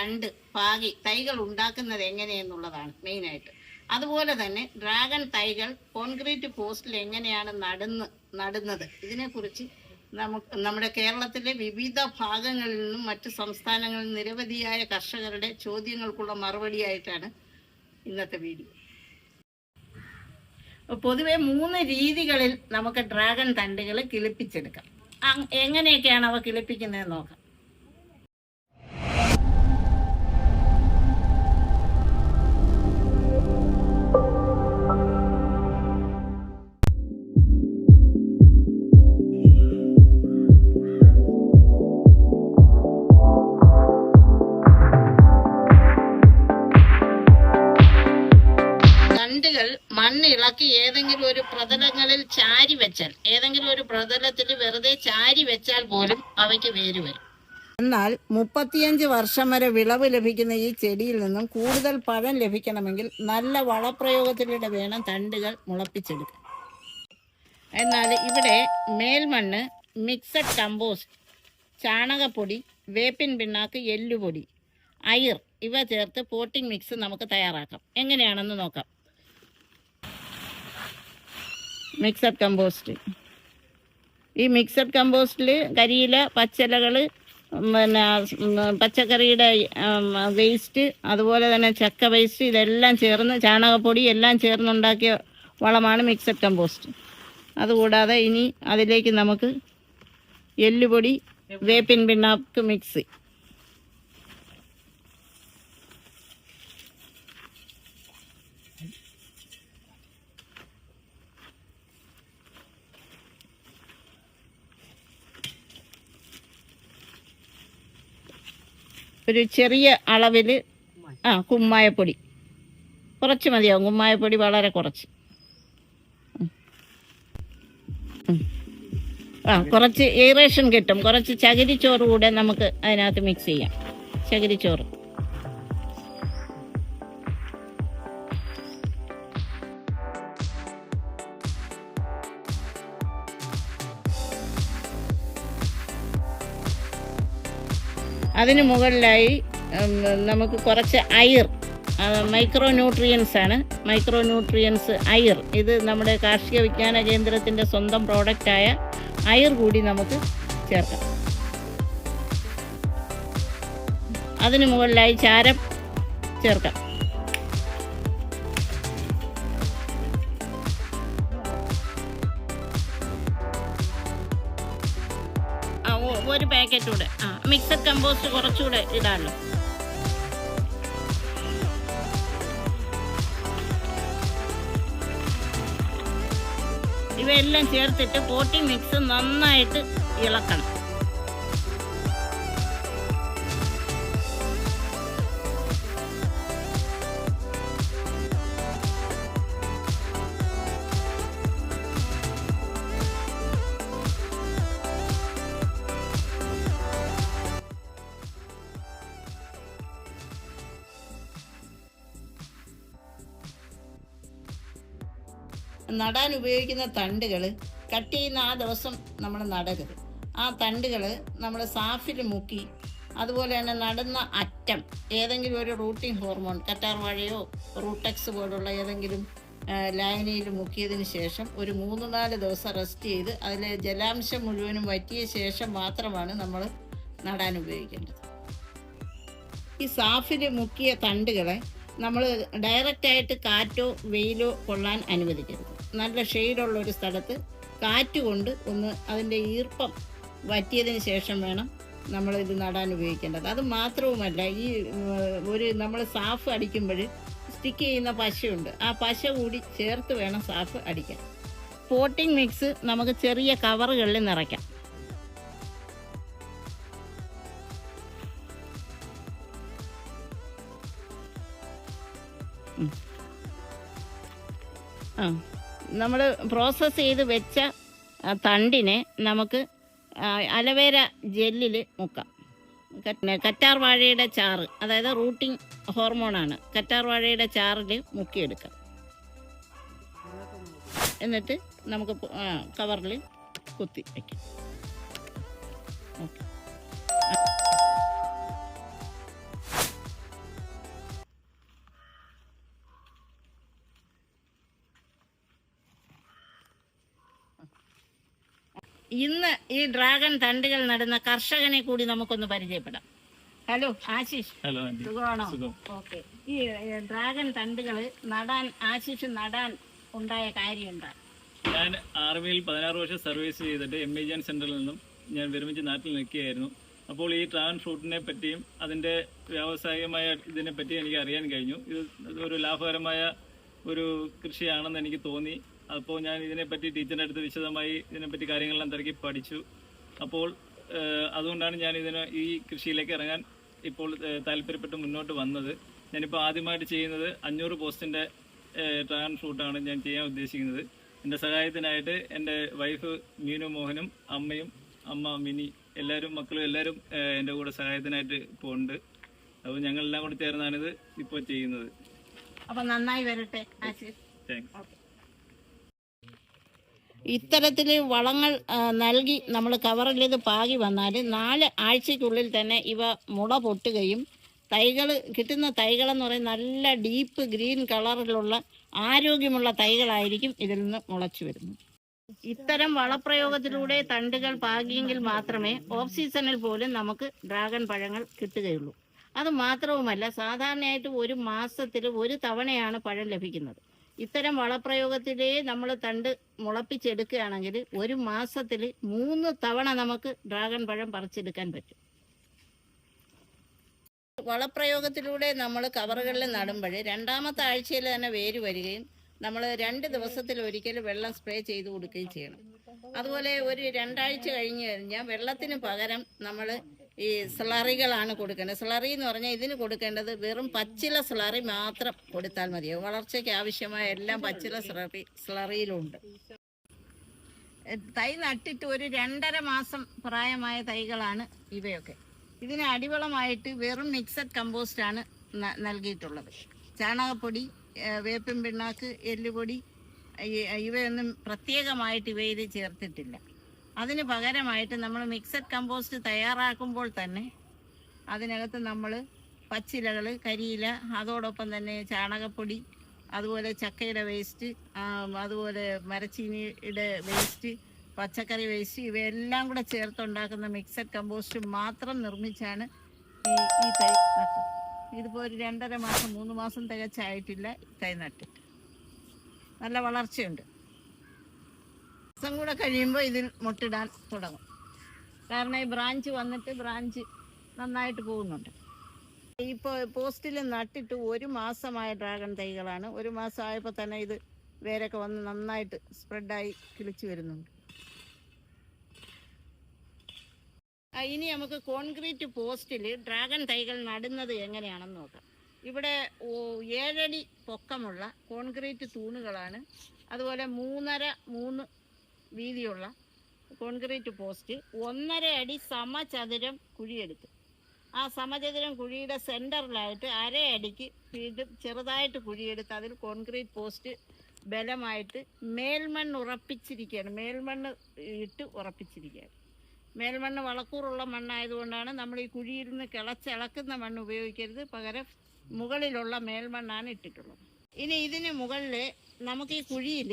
തണ്ട് പാകി തൈകൾ ഉണ്ടാക്കുന്നത് എങ്ങനെയെന്നുള്ളതാണ് മെയിനായിട്ട്. അതുപോലെ തന്നെ ഡ്രാഗൺ തൈകൾ കോൺക്രീറ്റ് പോസ്റ്റിൽ എങ്ങനെയാണ് നടുന്ന് നടുന്നത്? ഇതിനെക്കുറിച്ച് നമുക്ക് നമ്മുടെ കേരളത്തിലെ വിവിധ ഭാഗങ്ങളിൽ നിന്നും മറ്റ് സംസ്ഥാനങ്ങളിൽ നിരവധിയായ കർഷകരുടെ ചോദ്യങ്ങൾക്കുള്ള മറുപടിയായിട്ടാണ് ഇന്നത്തെ വീഡിയോ. പൊതുവെ മൂന്ന് രീതികളിൽ നമുക്ക് ഡ്രാഗൺ തണ്ടുകൾ കിളിപ്പിച്ചെടുക്കാം. എങ്ങനെയൊക്കെയാണ് അവ കിളിപ്പിക്കുന്നത് നോക്കാം. ചാരി വെച്ചാൽ ഏതെങ്കിലും ഒരു പ്രതലത്തിൽ വെറുതെ ചാരി വെച്ചാൽ പോലും അവയ്ക്ക് വേര് വരും. എന്നാൽ മുപ്പത്തിയഞ്ച് വർഷം വരെ വിളവ് ലഭിക്കുന്ന ഈ ചെടിയിൽ നിന്നും കൂടുതൽ പഴം ലഭിക്കണമെങ്കിൽ നല്ല വളപ്രയോഗത്തിലൂടെ വേണം തണ്ടുകൾ മുളപ്പിച്ചെടുക്കാൻ. എന്നാൽ ഇവിടെ മേൽമണ്ണ് മിക്സഡ് കമ്പോസ്റ്റ് ചാണകപ്പൊടി വേപ്പിൻ പിണ്ണാക്ക് എല്ലുപൊടി അയർ ഇവ ചേർത്ത് പോട്ടിംഗ് മിക്സ് നമുക്ക് തയ്യാറാക്കാം. എങ്ങനെയാണെന്ന് നോക്കാം. മിക്സഡ് കമ്പോസ്റ്റ് ഈ മിക്സഡ് കമ്പോസ്റ്റിൽ കരിയില പച്ചിലകൾ പിന്നെ പച്ചക്കറിയുടെ വേസ്റ്റ് അതുപോലെ തന്നെ ചക്ക വേസ്റ്റ് ഇതെല്ലാം ചേർന്ന് ചാണകപ്പൊടി എല്ലാം ചേർന്നുണ്ടാക്കിയ വളമാണ് മിക്സഡ് കമ്പോസ്റ്റ് അതുകൂടാതെ ഇനി അതിലേക്ക് നമുക്ക് എല്ലുപൊടി വേപ്പിൻ പിണ്ണാക്ക് മിക്സ് ഒരു ചെറിയ അളവിൽ ആ കുമ്മായപ്പൊടി. കുറച്ച് മതിയാവും. കുമ്മായപ്പൊടി വളരെ കുറച്ച്. ആ കുറച്ച് ഏറേഷൻ കിട്ടും. കുറച്ച് ചകിരിച്ചോറ് കൂടെ നമുക്ക് അതിനകത്ത് മിക്സ് ചെയ്യാം. ചകിരിച്ചോറ്. അതിന് മുകളിലായി നമുക്ക് കുറച്ച് അയർ മൈക്രോ ന്യൂട്രിയൻസ് ആണ്. Micro nutrients അയർ. ഇത് നമ്മുടെ കാർഷിക വിജ്ഞാന കേന്ദ്രത്തിന്റെ സ്വന്തം പ്രോഡക്റ്റായ അയർ കൂടി നമുക്ക് ചേർക്കാം. അതിന് മുകളിലായി ചാരം ചേർക്കാം. ഒരു പാക്കറ്റ് കൂടെ. ആ മിക്സഡ് കമ്പോസ്റ്റ് കുറച്ചുകൂടെ ഇടാമല്ലോ ഇവയെല്ലാം ചേർത്തിട്ട് പോട്ടിംഗ് മിക്സ് നന്നായിട്ട് ഇളക്കണം. നടാൻ ഉപയോഗിക്കുന്ന തണ്ടുകൾ കട്ട് ചെയ്യുന്ന ആ ദിവസം നമ്മൾ നടരുത്. ആ തണ്ടുകൾ നമ്മൾ സാഫിൽ മുക്കി അതുപോലെ തന്നെ നടുന്ന അറ്റം ഏതെങ്കിലും ഒരു റൂട്ടിംഗ് ഹോർമോൺ കറ്റാർ വാഴയോ റൂട്ടെക്സ് പോലുള്ള ഏതെങ്കിലും ലൈനയിൽ മുക്കിയതിന് ശേഷം ഒരു മൂന്ന് നാല് ദിവസം റെസ്റ്റ് ചെയ്ത് അതിലെ ജലാംശം മുഴുവനും വറ്റിയ ശേഷം മാത്രമാണ് നമ്മൾ നടാൻ ഉപയോഗിക്കേണ്ടത്. ഈ സാഫിൽ മുക്കിയ തണ്ടുകളെ നമ്മൾ ഡയറക്റ്റായിട്ട് കാറ്റോ വെയിലോ കൊള്ളാൻ അനുവദിക്കരുത്. നല്ല ഷെയ്ഡുള്ള ഒരു സ്ഥലത്ത് കാറ്റ് കൊണ്ട് ഒന്ന് അതിന്റെ ഈർപ്പം വറ്റിയതിന് ശേഷം വേണം നമ്മൾ ഇത് നടാൻ ഉപയോഗിക്കേണ്ടത്. അത് മാത്രവുമല്ല ഈ ഒരു നമ്മൾ സാഫ് അടിക്കുമ്പോൾ സ്റ്റിക്ക് ചെയ്യുന്ന പശയുണ്ട്. ആ പശ കൂടി ചേർത്ത് വേണം സാഫ് അടിക്കാൻ. പോട്ടിംഗ് മിക്സ് നമുക്ക് ചെറിയ കവറുകളിൽ നിറയ്ക്കാം. ആ. നമ്മൾ പ്രോസസ്സ് ചെയ്ത് വെച്ച തണ്ടിനെ നമുക്ക് അലവേര ജെല്ലിൽ മുക്കാം. കറ്റ് കറ്റാർ വാഴയുടെ ചാറ് അതായത് റൂട്ടിംഗ് ഹോർമോണാണ്. കറ്റാർ വാഴയുടെ ചാറിൽ മുക്കിയെടുക്കാം. എന്നിട്ട് നമുക്ക് കവറിൽ കുത്തി വയ്ക്കാം ഓക്കെ. ഇന്ന് ഈ ഡ്രാഗൺ തണ്ടുകൾ നടുന്ന കർഷകനെ കൂടി നമുക്കൊന്ന് പരിചയപ്പെടാം. ഹലോ ആശിഷ്. ഹലോ സുഖമാണോ? സുഖം. ഓക്കെ. ഈ ഡ്രാഗൺ തണ്ടുകൾ നടാൻ ആശിഷ് നടാൻ ഉണ്ടായ കാര്യം എന്താ ഞാൻ ആർമിയിൽ പതിനാറ് വർഷം സർവീസ് ചെയ്തിട്ട് എം എ ജാൻ സെന്ററിൽ നിന്നും ഞാൻ വിരമിച്ച് നാട്ടിൽ നിൽക്കുകയായിരുന്നു. അപ്പോൾ ഈ ഡ്രാഗൺ ഫ്രൂട്ടിനെ പറ്റിയും അതിന്റെ വ്യാവസായികമായ ഇതിനെ പറ്റിയും എനിക്ക് അറിയാൻ കഴിഞ്ഞു. ഇത് ഒരു ലാഭകരമായ ഒരു കൃഷിയാണെന്ന് എനിക്ക് തോന്നി. അപ്പോൾ ഞാൻ ഇതിനെപ്പറ്റി ടീച്ചറിന്റെ അടുത്ത് വിശദമായി ഇതിനെപ്പറ്റി കാര്യങ്ങളെല്ലാം തിരക്കി പഠിച്ചു. അപ്പോൾ അതുകൊണ്ടാണ് ഞാൻ ഇതിന് ഈ കൃഷിയിലേക്ക് ഇറങ്ങാൻ ഇപ്പോൾ താല്പര്യപ്പെട്ട് മുന്നോട്ട് വന്നത്. ഞാനിപ്പോൾ ആദ്യമായിട്ട് ചെയ്യുന്നത് അഞ്ഞൂറ് പോസ്റ്റിന്റെ ഡ്രാഗൺ ഫ്രൂട്ടാണ് ഞാൻ ചെയ്യാൻ ഉദ്ദേശിക്കുന്നത്. എന്റെ സഹായത്തിനായിട്ട് എന്റെ വൈഫ് മീനു മോഹനും അമ്മയും അമ്മ മിനി എല്ലാവരും മക്കളും എല്ലാവരും എന്റെ കൂടെ സഹായത്തിനായിട്ട് ഇപ്പോൾ ഉണ്ട്. അപ്പോൾ ഞങ്ങളെല്ലാം കൂടി ചേർന്നാണിത് ഇപ്പോൾ ചെയ്യുന്നത്. അപ്പോൾ നന്നായി വരട്ടെ താങ്ക്സ് ഇത്തരത്തിൽ വളങ്ങൾ നൽകി നമ്മൾ കവറിൽ ഇത് പാകി വന്നാൽ നാല് ആഴ്ചയ്ക്കുള്ളിൽ തന്നെ ഇവ മുള പൊട്ടുകയും തൈകൾ കിട്ടുന്ന തൈകളെന്ന് പറയുന്നത് നല്ല ഡീപ്പ് ഗ്രീൻ കളറിലുള്ള ആരോഗ്യമുള്ള തൈകളായിരിക്കും ഇതിൽ നിന്ന് മുളച്ചു വരുന്നത്. ഇത്തരം വളപ്രയോഗത്തിലൂടെ തണ്ടുകൾ പാകിയെങ്കിൽ മാത്രമേ ഓഫ് സീസണിൽ പോലും നമുക്ക് ഡ്രാഗൺ പഴങ്ങൾ കിട്ടുകയുള്ളൂ. അത് മാത്രവുമല്ല സാധാരണയായിട്ട് ഒരു മാസത്തിൽ ഒരു തവണയാണ് പഴം ലഭിക്കുന്നത്. ഇത്തരം വളപ്രയോഗത്തിലേ നമ്മൾ തണ്ട് മുളപ്പിച്ചെടുക്കുകയാണെങ്കിൽ ഒരു മാസത്തിൽ മൂന്ന് തവണ നമുക്ക് ഡ്രാഗൺ പഴം പറിച്ചെടുക്കാൻ പറ്റും. വളപ്രയോഗത്തിലൂടെ നമ്മൾ കവറുകളിൽ നടുമ്പോൾ രണ്ടാമത്തെ ആഴ്ചയിൽ തന്നെ വേര് വരികയും നമ്മൾ രണ്ട് ദിവസത്തിൽ ഒരിക്കൽ വെള്ളം സ്പ്രേ ചെയ്ത് കൊടുക്കുകയും ചെയ്യണം. അതുപോലെ ഒരു രണ്ടാഴ്ച കഴിഞ്ഞ് കഴിഞ്ഞാൽ വെള്ളത്തിന് പകരം നമ്മൾ ഈ സ്ലറികളാണ് കൊടുക്കേണ്ടത്. സ്ലറി എന്ന് പറഞ്ഞാൽ ഇതിന് കൊടുക്കേണ്ടത് വെറും പച്ചില സ്ലറി മാത്രം കൊടുത്താൽ മതിയാവും വളർച്ചയ്ക്ക് ആവശ്യമായ എല്ലാം പച്ചില സ്ലറി സ്ലറിയിലുണ്ട്. തൈ നട്ടിട്ട് ഒരു രണ്ടര മാസം പ്രായമായ തൈകളാണ് ഇവയൊക്കെ. ഇതിന് അടിവളമായിട്ട് വെറും മിക്സഡ് കമ്പോസ്റ്റ് ആണ് ന- നൽകിയിട്ടുള്ളത്. ചാണകപ്പൊടി വേപ്പിൻ പിണ്ണാക്ക് എല്ലുപൊടി ഇവയൊന്നും പ്രത്യേകമായിട്ട് ഇവയിൽ ചേർത്തിട്ടില്ല. അതിന് പകരമായിട്ട് നമ്മൾ മിക്സഡ് കമ്പോസ്റ്റ് തയ്യാറാക്കുമ്പോൾ തന്നെ അതിനകത്ത് നമ്മൾ പച്ചിലകൾ കരിയില അതോടൊപ്പം തന്നെ ചാണകപ്പൊടി അതുപോലെ ചക്കയുടെ വേസ്റ്റ് അതുപോലെ മരച്ചീനിയുടെ വേസ്റ്റ് പച്ചക്കറി വേസ്റ്റ് ഇവയെല്ലാം കൂടെ ചേർത്തുണ്ടാക്കുന്ന മിക്സഡ് കമ്പോസ്റ്റ് മാത്രം നിർമ്മിച്ചാണ് ഈ ഈ തൈ നട്ടത്. ഇതിപ്പോൾ ഒരു രണ്ടര മാസം മൂന്ന് മാസം തികച്ചായിട്ടില്ല തൈ നട്ടിട്ട്. നല്ല വളർച്ചയുണ്ട്. ദിവസം കൂടെ കഴിയുമ്പോൾ ഇതിൽ മുട്ടിടാൻ തുടങ്ങും. കാരണം ഈ ബ്രാഞ്ച് വന്നിട്ട് ബ്രാഞ്ച് നന്നായിട്ട് പോകുന്നുണ്ട്. ഇപ്പോൾ പോസ്റ്റിൽ നട്ടിട്ട് ഒരു മാസമായ ഡ്രാഗൺ തൈകളാണ്. ഒരു മാസം ആയപ്പോൾ തന്നെ ഇത് വേരൊക്കെ വന്ന് നന്നായിട്ട് സ്പ്രെഡായി കിളിച്ചു വരുന്നുണ്ട്. ഇനി നമുക്ക് കോൺക്രീറ്റ് പോസ്റ്റിൽ ഡ്രാഗൺ തൈകൾ നടുന്നത് എങ്ങനെയാണെന്ന് നോക്കാം. ഇവിടെ ഏഴടി പൊക്കമുള്ള കോൺക്രീറ്റ് തൂണുകളാണ്. അതുപോലെ മൂന്നര മൂന്ന് വീതിയുള്ള കോൺക്രീറ്റ് പോസ്റ്റ് ഒന്നര അടി സമചതുരം കുഴിയെടുത്ത്. ആ സമചതുരം കുഴിയുടെ സെന്ററിലായിട്ട് അര അടിക്ക് വീണ്ടും ചെറുതായിട്ട് കുഴിയെടുത്ത് അതിൽ കോൺക്രീറ്റ് പോസ്റ്റ് ബലമായിട്ട് മേൽമണ്ണ് ഉറപ്പിച്ചിരിക്കുകയാണ്. മേൽമണ്ണ് ഇട്ട് ഉറപ്പിച്ചിരിക്കുകയാണ്. മേൽമണ്ണ് വളക്കൂറുള്ള മണ്ണായതുകൊണ്ടാണ് നമ്മൾ ഈ കുഴിയിൽ നിന്ന് കിളച്ചിളക്കുന്ന മണ്ണ് ഉപയോഗിക്കരുത്. പകരം മുകളിലുള്ള മേൽമണ്ണാണ് ഇട്ടിട്ടുള്ളത്. ഇനി ഇതിന് മുകളിൽ നമുക്ക് ഈ കുഴിയിൽ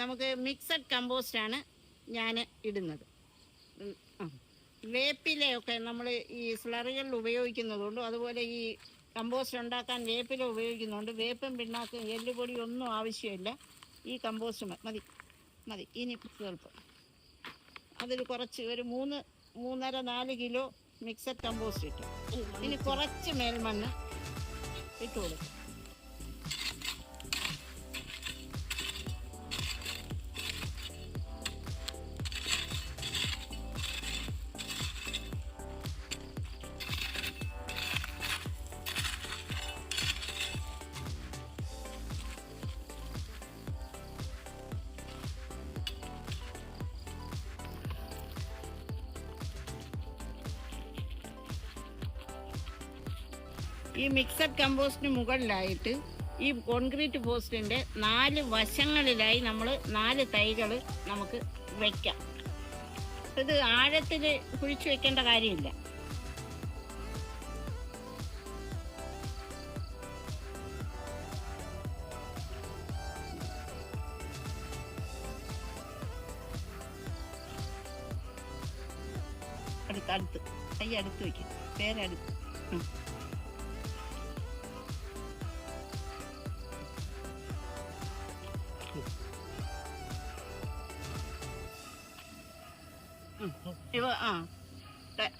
നമുക്ക് മിക്സഡ് കമ്പോസ്റ്റാണ് ഞാൻ ഇടുന്നത്. വേപ്പിലയൊക്കെ നമ്മൾ ഈ സ്ലറികളിൽ ഉപയോഗിക്കുന്നതുകൊണ്ടും അതുപോലെ ഈ കമ്പോസ്റ്റ് ഉണ്ടാക്കാൻ വേപ്പില ഉപയോഗിക്കുന്നതുകൊണ്ട് വേപ്പും പിണ്ണാക്കും എല്ലുപൊടി ഒന്നും ആവശ്യമില്ല. ഈ കമ്പോസ്റ്റ് മതി മതി. ഇനി സ്വല്പം അതിൽ കുറച്ച് ഒരു മൂന്ന് മൂന്നര നാല് കിലോ മിക്സഡ് കമ്പോസ്റ്റ് ഇട്ടു. ഇനി കുറച്ച് മേൽമണ്ണ് ഇട്ട് കൊടുക്കും. ഈ മിക്സഡ് കമ്പോസ്റ്റിന് മുകളിലായിട്ട് ഈ കോൺക്രീറ്റ് പോസ്റ്റിന്റെ നാല് വശങ്ങളിലായി നമ്മൾ നാല് തൈകൾ നമുക്ക് വയ്ക്കാം ഇത് ആഴത്തിൽ കുഴിച്ചു വെക്കേണ്ട കാര്യമില്ല. അടുത്ത് അടുത്ത് കൈ അടുത്ത് വയ്ക്കും. പേരടുത്ത് ഉം.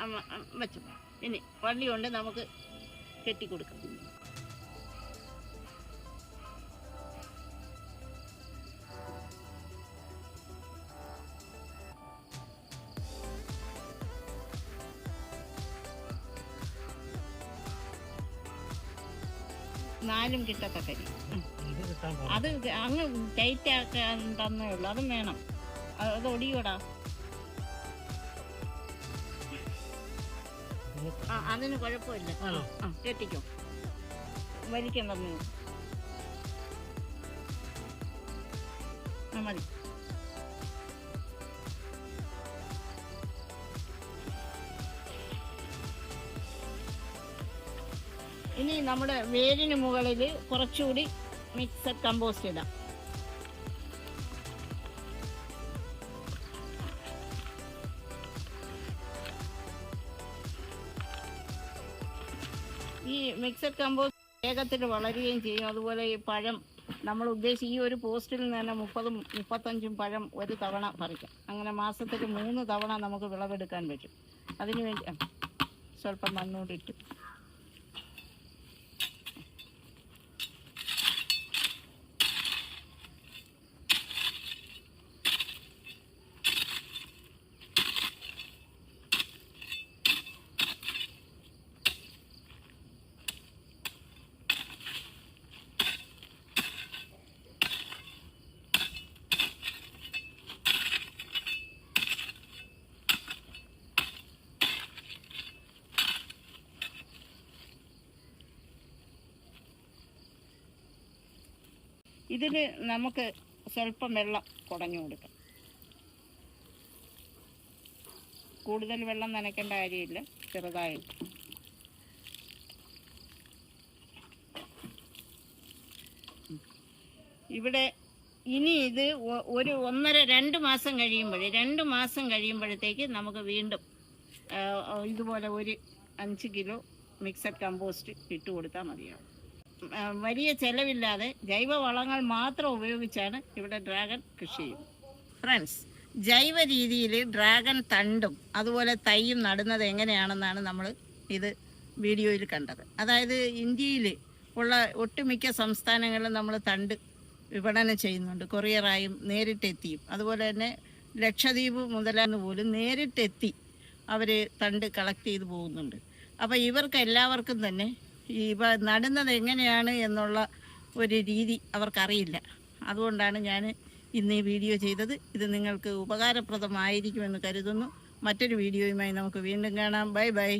ആ വെച്ചു. ഇനി വള്ളി കൊണ്ട് നമുക്ക് കെട്ടിക്കൊടുക്കാം നാലും കിട്ടത്തക്ക. അത് അങ്ങ് ടൈറ്റ് ആക്കാൻ തന്നേ ഉള്ളൂ. അതും വേണം. അത് അത് ആ അതിന് കുഴപ്പമില്ല. ആ വലിക്കാൻ പറഞ്ഞു. ആ മതി. ഇനി നമ്മുടെ വേരിന് മുകളിൽ കുറച്ചുകൂടി മിക്സഡ് കമ്പോസ്റ്റ് ഇടാം. മിക്സഡ് കമ്പോസ്റ്റ് വേഗത്തിൽ വളരുകയും ചെയ്യും. അതുപോലെ ഈ പഴം നമ്മൾ ഉദ്ദേശിച്ച ഈ ഒരു പോസ്റ്റിൽ നിന്ന് തന്നെ മുപ്പതും മുപ്പത്തഞ്ചും പഴം ഒരു തവണ പറിക്കാം. അങ്ങനെ മാസത്തിൽ മൂന്ന് തവണ നമുക്ക് വിളവെടുക്കാൻ പറ്റും. അതിനു വേണ്ടി സ്വല്പം മണ്ണൂടിട്ട് ഇതിൽ നമുക്ക് സ്വല്പം വെള്ളം കുടഞ്ഞു കൊടുക്കാം. കൂടുതൽ വെള്ളം നനയ്ക്കേണ്ട കാര്യമില്ല. ചെറുതായിട്ട് ഇവിടെ ഇനി ഇത് ഒരു ഒന്നര രണ്ട് മാസം കഴിയുമ്പോൾ രണ്ട് മാസം കഴിയുമ്പോഴത്തേക്ക് നമുക്ക് വീണ്ടും ഇതുപോലെ ഒരു അഞ്ച് കിലോ മിക്സഡ് കമ്പോസ്റ്റ് ഇട്ട് കൊടുത്താൽ മതിയാവും. വലിയ ചെലവില്ലാതെ ജൈവ വളങ്ങൾ മാത്രം ഉപയോഗിച്ചാണ് ഇവിടെ ഡ്രാഗൺ കൃഷി ചെയ്യുന്നത്. ഫ്രണ്ട്സ് ജൈവ രീതിയിൽ ഡ്രാഗൺ തണ്ടും അതുപോലെ തൈയും നടുന്നത് എങ്ങനെയാണെന്നാണ് നമ്മൾ ഇത് വീഡിയോയിൽ കണ്ടത്. അതായത് ഇന്ത്യയിൽ ഉള്ള ഒട്ടുമിക്ക സംസ്ഥാനങ്ങളിലും നമ്മൾ തണ്ട് വിപണനം ചെയ്യുന്നുണ്ട്. കൊറിയറായും നേരിട്ടെത്തിയും. അതുപോലെ തന്നെ ലക്ഷദ്വീപ് മുതലാന്ന് പോലും നേരിട്ടെത്തി അവർ തണ്ട് കളക്ട് ചെയ്ത് പോകുന്നുണ്ട്. അപ്പോൾ ഇവർക്ക് എല്ലാവർക്കും തന്നെ ഇവ നടുന്നത് എങ്ങനെയാണ് എന്നുള്ള ഒരു രീതി അവർക്കറിയില്ല. അതുകൊണ്ടാണ് ഞാൻ ഇന്ന് ഈ വീഡിയോ ചെയ്തത്. ഇത് നിങ്ങൾക്ക് ഉപകാരപ്രദമായിരിക്കുമെന്ന് കരുതുന്നു. മറ്റൊരു വീഡിയോയുമായി നമുക്ക് വീണ്ടും കാണാം. Bye bye.